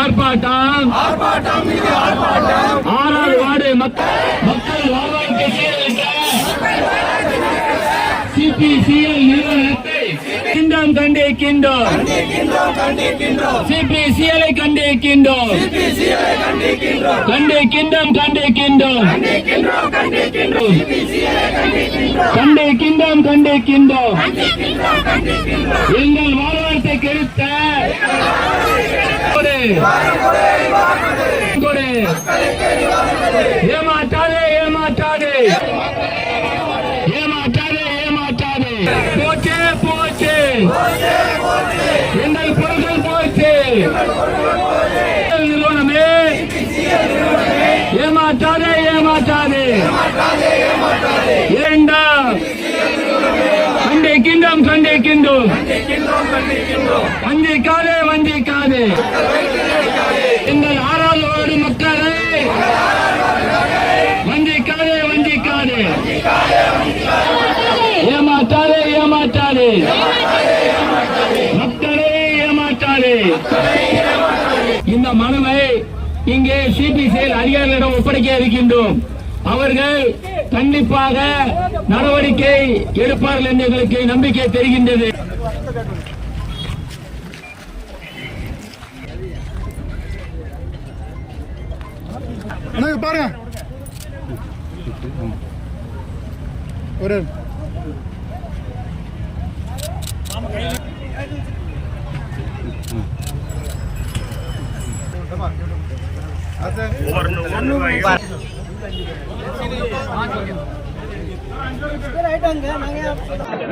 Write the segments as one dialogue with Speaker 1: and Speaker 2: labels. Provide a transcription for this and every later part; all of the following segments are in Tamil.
Speaker 1: ஆர்ப்பாட்டம். ஆறாவது வார்டு மக்கள் மக்கள் வாழ்வாழ்க்கை சீரழிக்க சிபிசிஎல் நிறுவனத்தை கிண்டோம் கண்டிக்கின்றோம் சிபிசிஎலை கண்டிக்கின்றோம் கண்டிக்கின்றோம் கண்டிக்கின்றோம் கண்டிக்கின்றோம் கண்டிக்கின்றோம் எங்கள் வாழ்வாழ்த்தை கெடுத்த. கொடு. கொடு. ஏமாற்றாதே ஏமாற்றாதே. ஏமாற்றாதே ஏமாற்றாதே. போச்சே போச்சு. எங்கள் பொருட்கள் போச்சே. நிறுவனமே. ஏமாற்றாதே ஏமாற்றாதே. இரண்டாம் கண்டிக்கின்றோம் கண்டிக்கின்றோம் வஞ்சிக்காதே வஞ்சிக்காதே எங்கள் ஆறாவது வார்டு மக்களை வஞ்சிக்காதே வஞ்சிக்காதே ஏமாற்றாதே ஏமாற்றாதே. மக்களை ஏமாற்றாதே. இந்த மனுவை இங்கே சிபிசிஎல் அதிகாரிகளிடம் ஒப்படைக்க இருக்கின்றோம். அவர்கள் கண்டிப்பாக நடவடிக்கை எடுப்பார்கள் என்று எங்களுக்கு நம்பிக்கை தெரிகின்றது.
Speaker 2: பாருங்க. ஒரு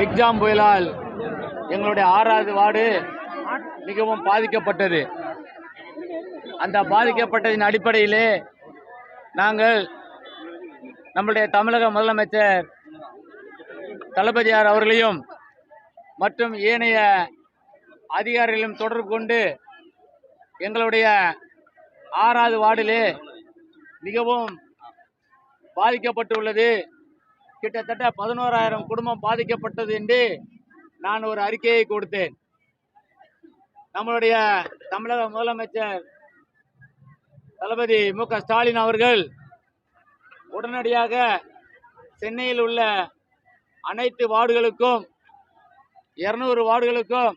Speaker 3: விக்ஜாம் புயலால் எங்களுடைய ஆறாவது வார்டு மிகவும் பாதிக்கப்பட்டது. அந்த பாதிக்கப்பட்டதின் அடிப்படையிலே நாங்கள் நம்முடைய தமிழக முதலமைச்சர் தளபதியார் அவர்களையும் மற்றும் ஏனைய அதிகாரிகளையும் தொடர்பு கொண்டு எங்களுடைய ஆறாவது வார்டிலே மிகவும் பாதிக்கப்பட்டுள்ளது. கிட்டத்தட்ட பதினோராயிரம் குடும்பம் பாதிக்கப்பட்டது என்று நான் ஒரு அறிக்கையை கொடுத்தேன். நம்மளுடைய தமிழக முதலமைச்சர் தளபதி மு ஸ்டாலின் அவர்கள் உடனடியாக சென்னையில் உள்ள அனைத்து வார்டுகளுக்கும் இருநூறு வார்டுகளுக்கும்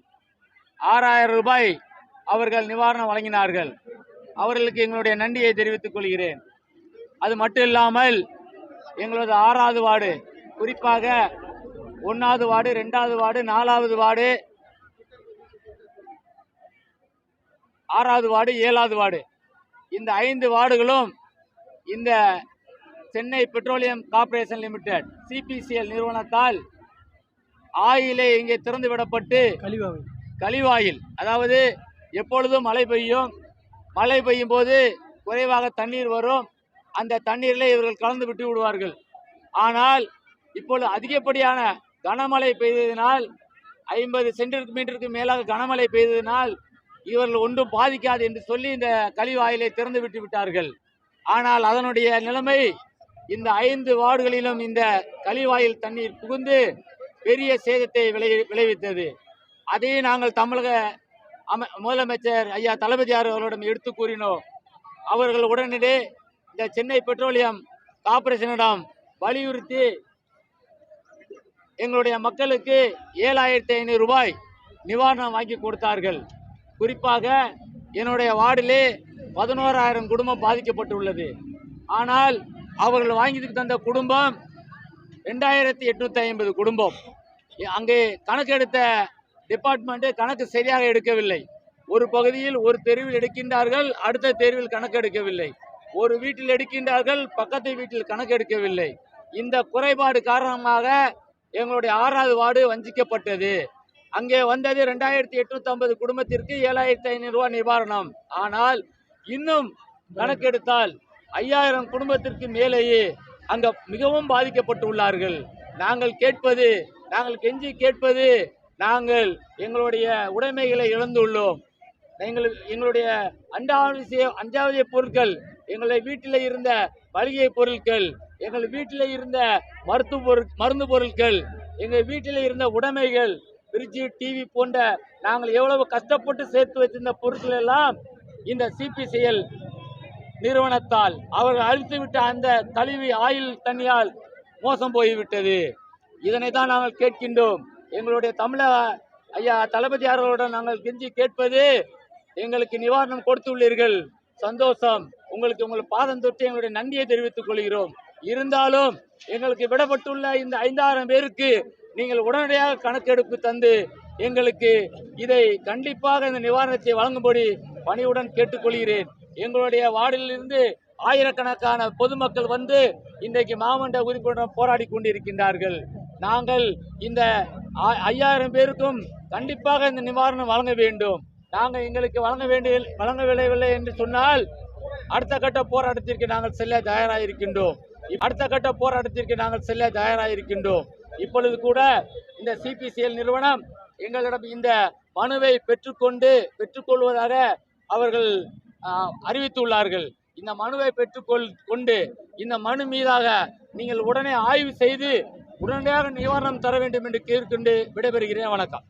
Speaker 3: ஆறாயிரம் ரூபாய் அவர்கள் நிவாரணம் வழங்கினார்கள். அவர்களுக்கு எங்களுடைய நன்றியை தெரிவித்துக் கொள்கிறேன். அது மட்டும் இல்லாமல் எங்களது ஆறாவது வார்டு குறிப்பாக ஒன்றாவது வார்டு ரெண்டாவது வார்டு நாலாவது வார்டு ஆறாவது வார்டு ஏழாவது வார்டு. இந்த ஐந்து வார்டுகளும் இந்த Chennai petroleum corporation limited CPCL நிறுவனத்தால் ஆயிலே இங்கே திறந்து விடப்பட்டு கழிவாயில். அதாவது எப்பொழுதும் மழை பெய்யும். மழை பெய்யும் போது குறைவாக தண்ணீர் வரும். அந்த தண்ணீரில் இவர்கள் கலந்து விட்டு விடுவார்கள். ஆனால் இப்பொழுது அதிகப்படியான கனமழை பெய்ததினால் ஐம்பது சென்டிமீட்டருக்கு மேலாக கனமழை பெய்ததினால் இவர்கள் ஒன்றும் பாதிக்காது என்று சொல்லி இந்த கழிவாயிலை திறந்து விட்டு விட்டார்கள். ஆனால் அதனுடைய நிலைமை இந்த ஐந்து வார்டுகளிலும் இந்த கழிவாயில் தண்ணீர் புகுந்து பெரிய சேதத்தை விளை விளைவித்தது. அதையும் நாங்கள் தமிழக அம முதலமைச்சர் ஐயா தளபதியார் அவர்களிடம் எடுத்து கூறினோம். அவர்கள் உடனடியே இந்த சென்னை பெட்ரோலியம் கார்பரேஷனிடம் வலியுறுத்தி எங்களுடைய மக்களுக்கு ஏழாயிரத்தி ஐநூறு ரூபாய் நிவாரணம் வாங்கி கொடுத்தார்கள். குறிப்பாக என்னுடைய வார்டிலே பதினோராயிரம் குடும்பம் பாதிக்கப்பட்டுள்ளது. ஆனால் அவர்கள் வாங்கி தந்த குடும்பம் ரெண்டாயிரத்தி எட்நூற்றி ஐம்பது குடும்பம். அங்கே கணக்கெடுத்த டிபார்ட்மெண்ட்டு கணக்கு சரியாக எடுக்கவில்லை. ஒரு பகுதியில் ஒரு தெருவில் எடுக்கின்றார்கள் அடுத்த தெருவில் கணக்கு எடுக்கவில்லை. ஒரு வீட்டில் எடுக்கின்றார்கள் பக்கத்து வீட்டில் கணக்கு எடுக்கவில்லை. இந்த குறைபாடு காரணமாக எங்களுடைய ஆறாவது வார்டு வஞ்சிக்கப்பட்டது. அங்கே வந்தது ரெண்டாயிரத்தி எட்நூத்தி ஐம்பது குடும்பத்திற்கு ஏழாயிரத்தி ஐநூறு ரூபாய் நிவாரணம். ஆனால் இன்னும் கணக்கெடுத்தால் ஐயாயிரம் குடும்பத்திற்கு மேலேயே அங்க மிகவும் பாதிக்கப்பட்டு உள்ளார்கள். நாங்கள் கேட்பது நாங்கள் கெஞ்சி கேட்பது நாங்கள் எங்களுடைய உடைமைகளை இழந்துள்ளோம். எங்கள் எங்களுடைய அண்டாவசிய அஞ்சாவதிய பொருட்கள் எங்களை வீட்டில் இருந்த மளிகை பொருட்கள் எங்கள் வீட்டில் இருந்த மருத்துவ பொருள் மருந்து பொருட்கள் எங்கள் வீட்டில் இருந்த உடைமைகள் ஃப்ரிட்ஜு டிவி போன்ற நாங்கள் எவ்வளவு கஷ்டப்பட்டு சேர்த்து வச்சிருந்த பொருட்கள் எல்லாம் இந்த சிபிசிஎல் நிறுவனத்தால் அவர்கள் அழித்துவிட்ட அந்த கழிவு ஆயில் தண்ணியால் மோசம் போய்விட்டது. இதனை தான் நாங்கள் கேட்கின்றோம். எங்களுடைய தமிழக ஐயா தளபதி அவர்களுடன் நாங்கள் கெஞ்சி கேட்பது எங்களுக்கு நிவாரணம் கொடுத்துள்ளீர்கள். சந்தோஷம். உங்களுக்கு உங்கள் பாதம் தொட்டு எங்களுடைய நன்றியை தெரிவித்துக் கொள்கிறோம். இருந்தாலும் எங்களுக்கு விடப்பட்டுள்ள இந்த ஐந்தாயிரம் பேருக்கு நீங்கள் உடனடியாக கணக்கெடுப்பு தந்து எங்களுக்கு இதை கண்டிப்பாக இந்த நிவாரணத்தை வழங்கும்படி பணியுடன் கேட்டுக்கொள்கிறேன். எங்களுடைய வார்டிலிருந்து ஆயிரக்கணக்கான பொதுமக்கள் வந்து இன்றைக்கு மாமண்ட உறுப்பினர் போராடி கொண்டிருக்கின்றார்கள். நாங்கள் இந்த ஐயாயிரம் பேருக்கும் கண்டிப்பாக இந்த நிவாரணம் வழங்க வேண்டும். நாங்கள் எங்களுக்கு வழங்க வேண்டிய வழங்கவில்லை என்று சொன்னால் அடுத்த கட்ட போராட்டத்திற்கு நாங்கள் செல்ல தயாராக இருக்கின்றோம் அடுத்த கட்ட போராட்டத்திற்கு நாங்கள் செல்ல தயாராக இருக்கின்றோம் இப்பொழுது கூட இந்த சிபிசிஎல் நிறுவனம் எங்களிடம் இந்த மனுவை பெற்றுக்கொண்டு பெற்றுக்கொள்வதாக அவர்கள் அறிவித்துள்ளார்கள். இந்த மனுவை பெற்றுக்கொள் கொண்டு இந்த மனு மீதாக நீங்கள் உடனே ஆய்வு செய்து உடனடியாக நிவாரணம் தர வேண்டும் என்று கேட்கொண்டு விடைபெறுகிறேன். வணக்கம்.